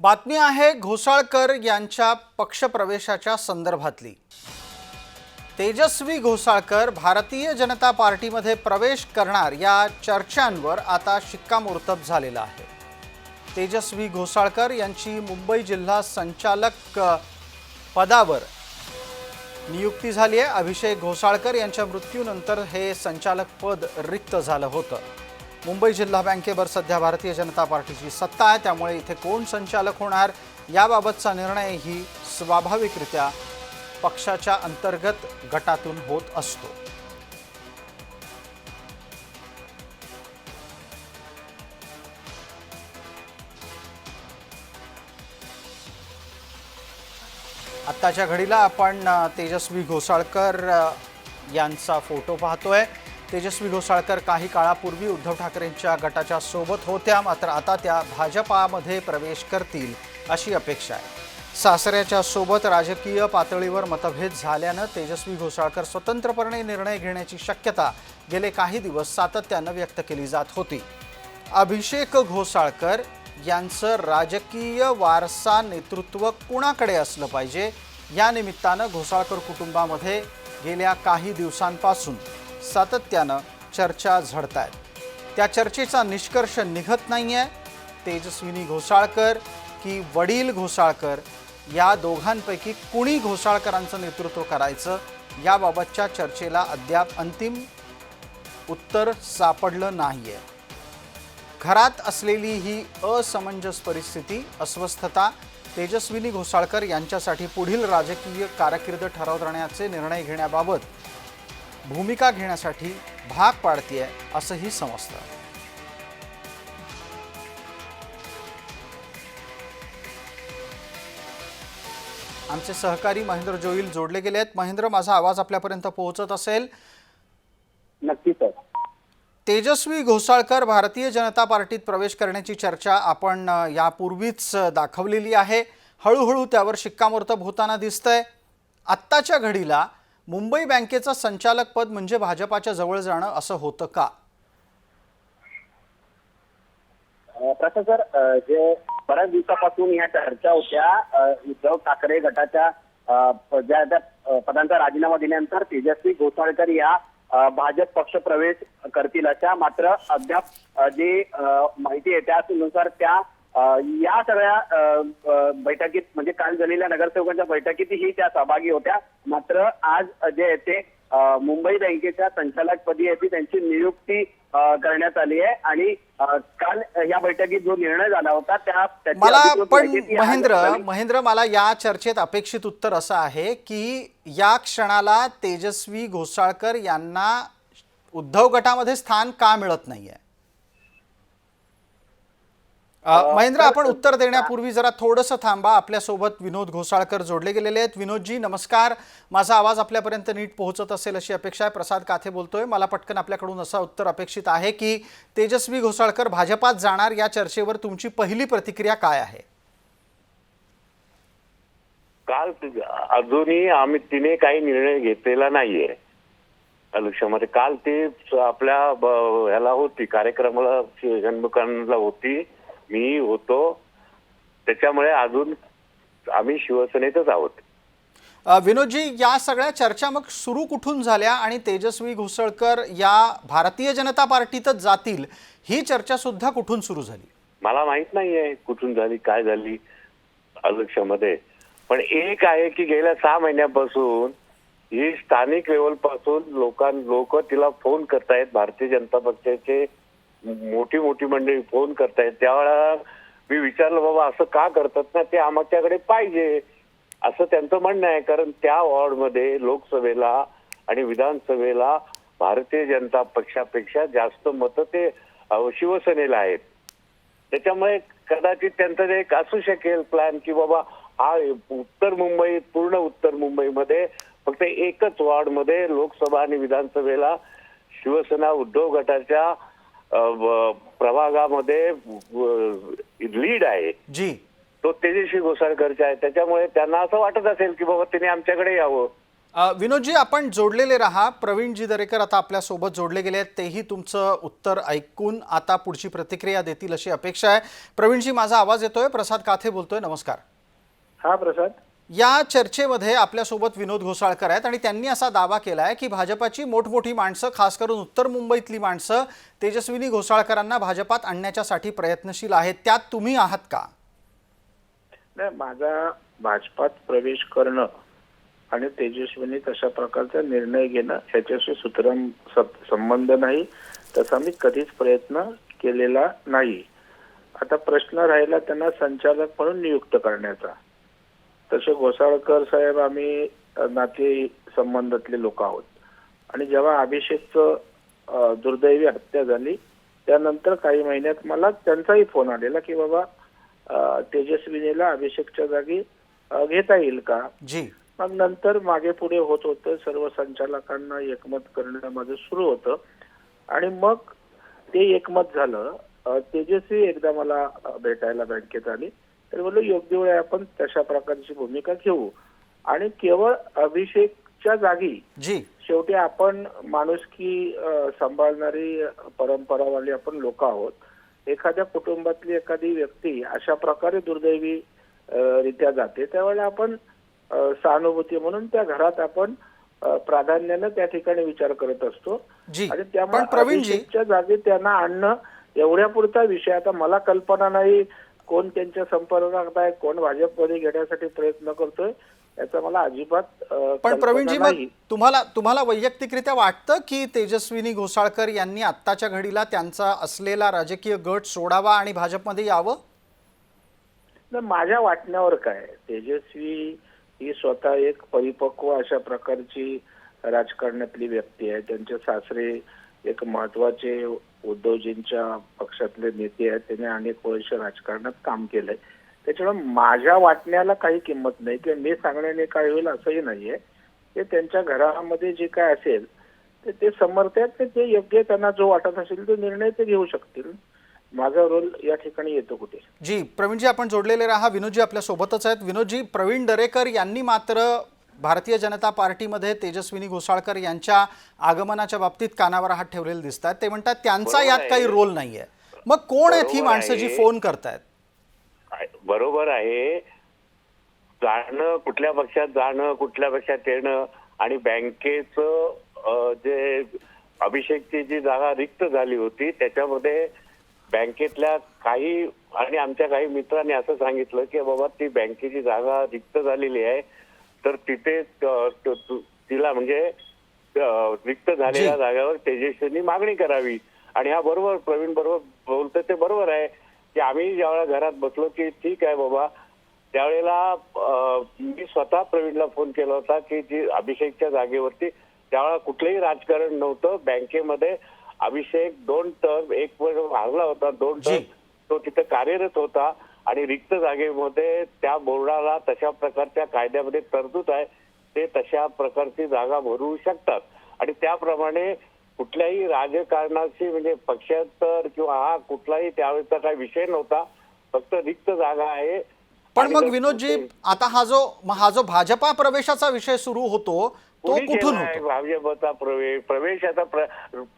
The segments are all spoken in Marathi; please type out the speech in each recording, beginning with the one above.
बातमी आहे घोसाळकर यांच्या पक्षप्रवेशाच्या संदर्भातली. तेजस्वी घोसाळकर भारतीय जनता पार्टीमध्ये प्रवेश करणार या चर्चांवर आता शिक्कामोर्तब झालेला आहे. तेजस्वी घोसाळकर यांची मुंबई जिल्हा संचालक पदावर नियुक्ती झाली आहे. अभिषेक घोसाळकर यांच्या मृत्यूनंतर हे संचालक पद रिक्त झालं होतं. मुंबई जिल्हा बँकेवर सध्या भारतीय जनता पार्टीची सत्ता आहे. त्यामुळे इथे कोण संचालक होणार याबाबतचा निर्णय ही स्वाभाविकरित्या पक्षाच्या अंतर्गत गटातून होत असतो. आत्ताच्या घडीला आपण तेजस्वी घोसाळकर यांचा फोटो पाहतोय. तेजस्वी घोसाळकर काही काळापूर्वी उद्धव ठाकरेंच्या गटाच्या सोबत होत्या मात्र आता त्या भाजपामध्ये प्रवेश करतील अशी अपेक्षा आहे. सासऱ्याच्या सोबत राजकीय पातळीवर मतभेद झाल्यानं तेजस्वी घोसाळकर स्वतंत्रपणे निर्णय घेण्याची शक्यता गेले काही दिवस सातत्यानं व्यक्त केली जात होती. अभिषेक घोसाळकर यांचं राजकीय वारसा नेतृत्व कुणाकडे असलं पाहिजे या निमित्तानं घोसाळकर कुटुंबामध्ये गेल्या काही दिवसांपासून सातत्यानं चर्चा झडत आहेत त्या चर्चेचा निष्कर्ष निघत नाही आहे तेजस्विनी घोसाळकर की वडील घोसाळकर या दोघांपैकी कुणी घोसाळकरांचं नेतृत्व करायचं याबाबतच्या चर्चेला अद्याप अंतिम उत्तर सापडलं नाही आहे घरात असलेली ही असमंजस परिस्थिती अस्वस्थता तेजस्विनी घोसाळकर यांच्यासाठी पुढील राजकीय कारकीर्द ठरवण्याचे निर्णय घेण्याबाबत भूमिका घेण्यासाठी भाग पाडतीये असंही समजतं. आमचे सहकारी महेंद्र जोईल जोडले गेले आहेत. महेंद्र माझा आवाज आपल्यापर्यंत पोहोचत असेल? नक्की सर. तेजस्वी घोसाळकर भारतीय जनता पार्टीत प्रवेश करण्याची चर्चा आपण यापूर्वीच दाखवलेली आहे. हळूहळू त्यावर शिक्कामोर्तब होताना दिसतंय. आत्ताच्या घडीला मुंबई बँकेचं संचालक पद म्हणजे भाजपाच्या जवळ जाणं असं होतं का? सर जे बऱ्याच दिवसापासून या चर्चा होत्या उद्धव ठाकरे गटाच्या ज्या त्या पदांचा राजीनामा दिल्यानंतर तेजस्वी घोसाळकर या भाजप पक्ष प्रवेश करतील अशा मात्र अद्याप जे जी माहिती आहे त्यानुसार त्या या सगळ्या बैठकीत म्हणजे काल झालेल्या नगरसेवकांच्या बैठकीतही त्या सहभागी होत्या. मात्र आज जे आहे ते मुंबई बँकेच्या संचालकपदी आहे ती त्यांची नियुक्ती करण्यात आली आहे. आणि काल या बैठकीत जो निर्णय झाला होता त्या मला पण महेंद्र. महेंद्र मला या चर्चेत अपेक्षित उत्तर असं आहे की या क्षणाला तेजस्वी घोसाळकर यांना उद्धव गटामध्ये स्थान का मिळत नाहीये? महेंद्र आपण उत्तर देण्यापूर्वी जरा थोडंसं थांबा. आपल्यासोबत विनोद घोसाळकर जोडले गेलेले आहेत. विनोदजी नमस्कार. माझा आवाज आपल्यापर्यंत नीट पोहोचत असेल अशी अपेक्षा आहे. प्रसाद काथे बोलतोय. मला पटकन आपल्याकडून असं उत्तर अपेक्षित आहे की तेजस्वी घोसाळकर भाजपात जाणार या चर्चेवर तुमची पहिली प्रतिक्रिया काय आहे? काल अजूनही आम्ही तिने काही निर्णय घेतलेला नाहीये. लक्षामध्ये काल ती आपल्या ह्याला होती कार्यक्रमाला होती. मी होतो. त्याच्यामुळे अजून आम्ही शिवसेनेतच आहोत. विनोदजी या सगळ्या चर्चा मग सुरू कुठून झाल्या आणि तेजस्वी घोसळकर या भारतीय जनता पार्टीतच जातील ही चर्चा सुद्धा कुठून सुरू झाली? मला माहीत नाहीये कुठून झाली काय झाली लक्षामध्ये पण एक आहे की गेल्या सहा महिन्यापासून ही स्थानिक लेवलपासून लोकां लोक तिला फोन करतायत भारतीय जनता पक्षाचे मोठी मोठी मंडळी फोन करतायत. त्यावेळेला मी विचारलं बाबा असं का करतात ना? ते आमच्याकडे पाहिजे. असं त्यांचं म्हणणं आहे. कारण त्या वॉर्डमध्ये लोकसभेला आणि विधानसभेला भारतीय जनता पक्षापेक्षा जास्त मतं ते शिवसेनेला आहेत. त्याच्यामुळे कदाचित त्यांचं एक असू शकेल प्लॅन की बाबा हा उत्तर मुंबई पूर्ण उत्तर मुंबईमध्ये फक्त एकच वॉर्डमध्ये लोकसभा आणि विधानसभेला शिवसेना उद्धव गटाच्या प्रभागामध्ये लीड आहे. जी. तो तेजस्वी घोसाळकरचा आहे. त्याच्यामुळे त्यांना असं वाटत असेल की बाबा तिने आमच्याकडे यावं. विनोदजी आपण जोडलेले राहा. प्रवीणजी दरेकर आता आपल्यासोबत जोडले गेले आहेत. तेही तुमचं उत्तर ऐकून आता पुढची प्रतिक्रिया देतील अशी अपेक्षा आहे. प्रवीणजी माझा आवाज येतोय. प्रसाद काथे बोलतोय. नमस्कार. हा प्रसाद. या चर्चेमध्ये आपल्यासोबत विनोद घोसाळकर आहेत आणि त्यांनी असा दावा केला आहे की भाजपाची मोठमोठी माणसं खास करून उत्तर मुंबईतली माणसं तेजस्विनी घोसाळकरांना भाजपात आणण्याच्यासाठी प्रयत्नशील आहेत. त्यात तुम्ही आहात का? नाही माझा भाजपात प्रवेश करणं आणि तेजस्विनी तशा प्रकारचा निर्णय घेणं ह्याच्याशी सूत्र स- संबंध नाही. तसा मी कधीच प्रयत्न केलेला नाही. आता प्रश्न राहिला त्यांना संचालक म्हणून नियुक्त करण्याचा. तसे घोसाळकर साहेब आम्ही नाते संबंधातले लोक आहोत. आणि जेव्हा अभिषेकचं दुर्दैवी हत्या झाली त्यानंतर काही महिन्यात मला त्यांचाही फोन आलेला की बाबा तेजस्विनीला अभिषेकच्या जागी घेता येईल का? जी. मग नंतर मागे पुढे होत होतं सर्व संचालकांना एकमत करणं माझं सुरू होतं. आणि मग ते एकमत झालं तेजस्वी एकदा मला भेटायला बँकेत आली. तर बोललो योग्य वेळी आपण तशा प्रकारची भूमिका घेऊ. आणि केवळ अभिषेकच्या जागी जी. शेवटी आपण माणुसकी सांभाळणारी परंपरावाली आपण लोक आहोत. एखाद्या कुटुंबातली एखादी व्यक्ती अशा प्रकारे दुर्दैवी रित्या जाते त्यावेळेला आपण सहानुभूती म्हणून त्या घरात आपण प्राधान्यानं त्या ठिकाणी विचार करत असतो. आणि त्यामुळे अभिषेकच्या जागी त्यांना आणणं एवढ्या पुरता विषय. आता मला कल्पना नाही कोण त्यांच्या संपर्कात आहे कोण भाजपमध्ये घेण्यासाठी प्रयत्न करतोय याचा मला अजिबात पण प्रवीणजी मग. तुम्हाला तुम्हाला वैयक्तिकरित्या वाटतं की तेजस्विनी घोसाळकर यांनी आत्ताच्या घडीला त्यांचा असलेला राजकीय गट सोडावा आणि भाजपमध्ये यावं? माझ्या वाटण्यावर काय? तेजस्वी ही स्वतः एक परिपक्व अशा प्रकारची राजकारणातली व्यक्ती आहे. त्यांचे सासरे एक महत्त्वाचे उद्धवजींच्या पक्षातले नेते आहेत त्यांनी अनेक वर्ष राजकारणात काम केलंय. त्याच्यामुळे माझ्या वाटण्याला काही किंमत नाही किंवा मी सांगण्याने काय होईल असंही नाहीये. ते त्यांच्या घरामध्ये जे काय असेल ते ते समर्थ आहेत ते योग्य त्यांना जो वाटत असेल तो निर्णय ते घेऊ शकतील. माझा रोल या ठिकाणी येतो कुठे. जी प्रवीणजी आपण जोडलेले राहा. विनोदजी आपल्या सोबतच आहेत. विनोदजी प्रवीण दरेकर यांनी मात्र भारतीय जनता पार्टीमध्ये तेजस्विनी घोसाळकर यांच्या आगमनाच्या बाबतीत कानावर हात ठेवलेले दिसतात. ते म्हणतात त्यांचा यात. काही रोल नाहीये. मग कोण आहेत ही माणसं जी. फोन करतायत? बरोबर आहे. जाणं कुठल्या पक्षात जाणं कुठल्या पक्षात येणं आणि बँकेचं जे अभिषेकची जी जागा रिक्त झाली होती त्याच्यामध्ये बँकेतल्या काही आणि आमच्या काही मित्रांनी असं सांगितलं की बाबा ती बँकेची जागा रिक्त झालेली आहे. तर तिथे तिला म्हणजे रिक्त झालेल्या. जागेवर तेजस्वींनी मागणी करावी. आणि हा बरोबर प्रवीण बरोबर बोलतो ते बरोबर आहे. की आम्ही ज्यावेळेला घरात बसलो की ठीक आहे बाबा. त्यावेळेला मी स्वतः प्रवीणला फोन केला होता की जी अभिषेकच्या जागेवरती त्यावेळेला कुठलंही राजकारण नव्हतं. बँकेमध्ये अभिषेक दोन टर्म एक वर्ष हारला होता दोन. टर्म तो तिथे कार्यरत होता. आणि रिक्त जागेमध्ये त्या बोर्डाला तशा प्रकारच्या कायद्यामध्ये तरतूद आहे ते तशा प्रकारची जागा भरू शकतात. आणि त्याप्रमाणे कुठल्याही राजकारणाशी म्हणजे पक्षांतर किंवा हा कुठलाही त्यावेळेचा काही विषय नव्हता फक्त रिक्त जागा आहे. पण मग विनोदजी आता हा जो हा जो भाजपा प्रवेशाचा विषय सुरू होतो तो कोणी कुठून केलाय? होतो? भाजपचा प्रवेश प्रवेश आता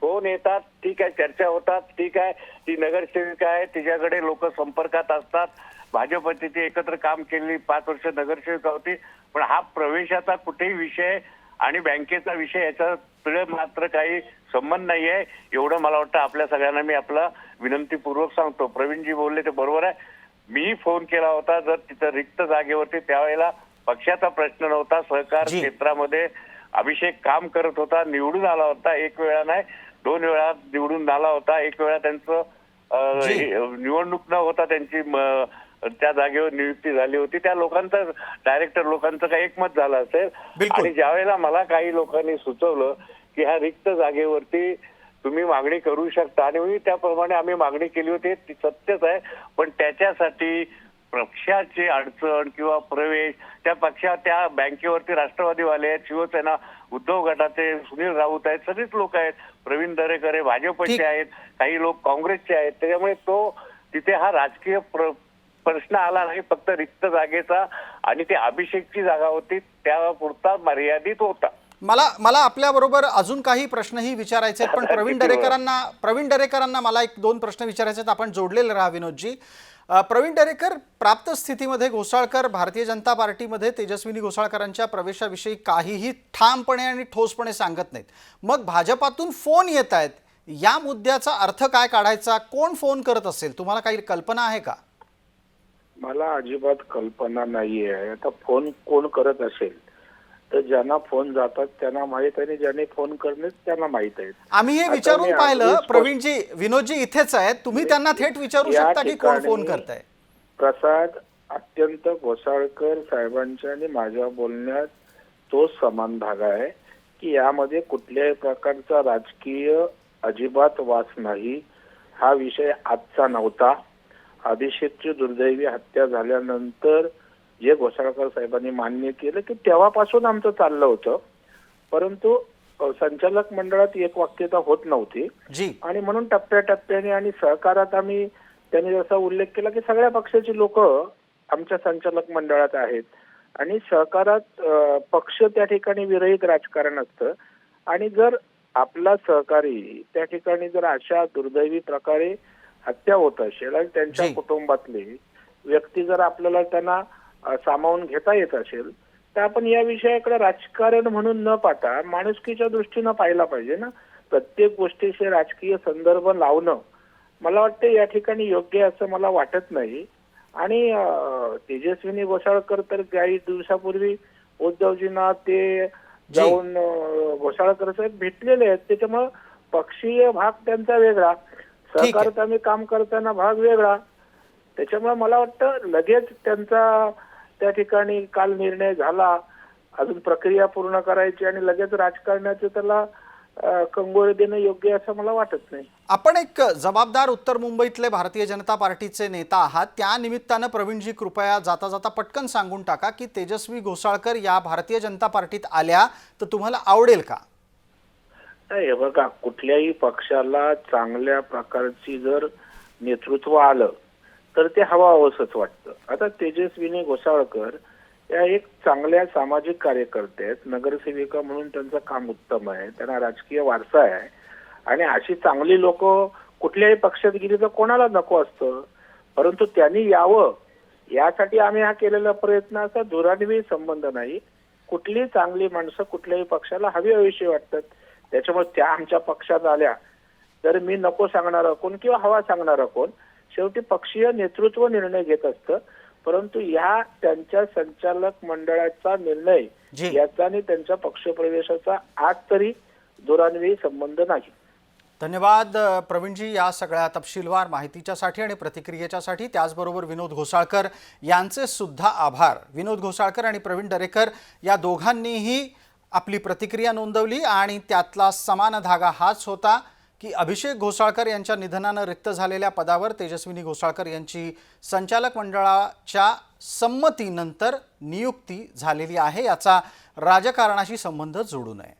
फोन येतात? ठीक आहे चर्चा होतात ठीक आहे. ती नगरसेविका आहे तिच्याकडे लोक संपर्कात असतात. भाजपची ती एकत्र काम केलेली पाच वर्ष नगरसेविका होती. पण हा प्रवेशाचा कुठेही विषय आणि बँकेचा विषय याचा पुढे मात्र काही संबंध नाही आहे एवढं मला वाटतं आपल्या सगळ्यांना मी आपला विनंतीपूर्वक सांगतो. प्रवीणजी बोलले ते बरोबर आहे. मी फोन केला होता जर तिथं रिक्त जागेवरती त्यावेळेला पक्षाचा प्रश्न नव्हता. सहकार. क्षेत्रामध्ये अभिषेक काम करत होता निवडून आला होता एक वेळा नाही दोन वेळा निवडून आला होता एक वेळा त्यांचं निवडणूक न होता त्यांची त्या जागेवर नियुक्ती झाली होती. त्या लोकांचं डायरेक्टर लोकांचं काही एकमत झालं असेल. आणि ज्या वेळेला मला काही लोकांनी सुचवलं की ह्या रिक्त जागेवरती तुम्ही मागणी करू शकता. आणि त्याप्रमाणे आम्ही मागणी केली होती ती सत्यच आहे. पण त्याच्यासाठी पक्षाची अडचण किंवा प्रवेश त्या पक्षा त्या बँकेवरती राष्ट्रवादीवाले आहेत शिवसेना उद्धव गटाचे सुनील राऊत आहेत सगळेच लोक आहेत. प्रवीण दरेकर आहे भाजपचे. आहेत काही लोक काँग्रेसचे आहेत. त्याच्यामुळे तो तिथे हा राजकीय प्र- प्रश्न आला नाही फक्त रिक्त जागेचा आणि ते अभिषेकची जागा होती त्या पुरता मर्यादित होता. मला मला आपल्याबरोबर अजून काही प्रश्नही विचारायचे आहेत पण प्रवीण? दरेकरांना प्रवीण दरेकरांना मला एक दोन प्रश्न विचारायचे आहेत. आपण जोडलेले राहा विनोदजी. प्रवीण दरेकर प्राप्त स्थितीमध्ये घोसाळकर भारतीय जनता पार्टीमध्ये तेजस्विनी घोसाळकरांच्या प्रवेशाविषयी काहीही ठामपणे आणि ठोसपणे सांगत नाहीत. मग भाजपातून फोन येत आहेत. या मुद्द्याचा अर्थ काय काढायचा? कोण फोन करत असेल? तुम्हाला काही कल्पना आहे का? मला अजिबात कल्पना नाही आहे आता फोन कोण करत असेल? तर ज्यांना फोन जातात त्यांना माहीत आहे आणि ज्यांनी फोन करणे त्यांना माहीत आहे. आम्ही हे विचारून पाहिलं प्रवीणजी विनोदजी इथेच आहेत. तुम्ही त्यांना थेट विचारू शकता की कोण फोन करताय? प्रसाद अत्यंत घोसाळकर साहेबांच्या आणि माझ्या बोलण्यात तो समान भाग आहे की यामध्ये कुठल्याही प्रकारचा राजकीय अजिबात वास नाही. हा विषय आजचा नव्हता. अभिषेकची दुर्दैवी हत्या झाल्यानंतर जे घोसाळकर साहेबांनी मान्य केलं की तेव्हापासून आमचं चाललं होतं. परंतु संचालक मंडळात एक वाक्यता होत नव्हती. आणि म्हणून टप्प्याटप्प्याने आणि सहकारात आम्ही त्यांनी जसा उल्लेख केला की सगळ्या पक्षाची लोक आमच्या संचालक मंडळात आहेत. आणि सहकारात पक्ष त्या ठिकाणी विरहित राजकारण असतं. आणि जर आपला सहकारी त्या ठिकाणी जर अशा दुर्दैवी प्रकारे हत्या होत असेल आणि त्यांच्या. कुटुंबातले व्यक्ती जर आपल्याला त्यांना सामावून घेता येत असेल तर आपण या विषयाकडे राजकारण म्हणून न पाहता माणुसकीच्या दृष्टीनं पाहिला पाहिजे ना. प्रत्येक गोष्टीशी राजकीय संदर्भ लावणं मला वाटतं या ठिकाणी योग्य असं मला वाटत नाही. आणि तेजस्विनी घोसाळकर तर काही दिवसापूर्वी उद्धवजींना ते जाऊन घोसाळकर साहेब भेटलेले आहेत. त्याच्यामुळं पक्षीय भाग त्यांचा वेगळा सहकारात काम करताना भाग वेगळा. त्याच्यामुळे मला वाटतं लगेच त्यांचा त्या ठिकाणी काल निर्णय झाला. अजून प्रक्रिया पूर्ण करायची आणि लगेच राजकारणाचं त्याला अं, कंगोळ देणं योग्य असं मला वाटत नाही. आपण एक जबाबदार उत्तर मुंबईतले भारतीय जनता पार्टीचे नेता आहात. त्या निमित्तानं प्रवीणजी कृपया जाता जाता पटकन सांगून टाका की तेजस्वी घोसाळकर या भारतीय जनता पार्टीत आल्या तर तुम्हाला आवडेल का? नाही हे बघा कुठल्याही पक्षाला चांगल्या प्रकारची जर नेतृत्व आलं तर ते हवाहवसच वाटतं. आता तेजस्विनी घोसाळकर या एक चांगल्या सामाजिक कार्यकर्ते आहेत नगरसेविका म्हणून त्यांचं काम उत्तम आहे त्यांना राजकीय वारसा आहे. आणि अशी चांगली लोक कुठल्याही पक्षात गेली तर कोणाला नको असतं. परंतु त्यांनी यावं यासाठी आम्ही हा केलेला प्रयत्न असा दुरान्वी संबंध नाही. कुठली चांगली माणसं कुठल्याही पक्षाला हवी हवीशी वाटतात. त्याच्यामुळे त्या आमच्या पक्षात आल्या. तर मी नको सांगणारा कोण किंवा हवा सांगणारा कोण शेवटी पक्षीय नेतृत्व निर्णय घेत असतं. परंतु या त्यांच्या संचालक मंडळाचा निर्णय. याचा आणि त्यांच्या पक्षप्रवेशाचा आज तरी दुरान्वयी संबंध नाही. धन्यवाद प्रवीणजी या सगळ्या तपशीलवार माहितीच्यासाठी आणि प्रतिक्रियेच्यासाठी. त्याचबरोबर विनोद घोसाळकर यांचे सुद्धा आभार. विनोद घोसाळकर आणि प्रवीण दरेकर या दोघांनीही आपली प्रतिक्रिया नोंदवली आणि त्यातला समान धागा हाच होता. की अभिषेक घोसाळकर यांच्या निधनानं रिक्त झालेल्या पदावर तेजस्विनी घोसाळकर यांची संचालक मंडळाच्या संमतीनंतर नियुक्ती झालेली आहे. याचा राजकारणाशी संबंध जोडू नये.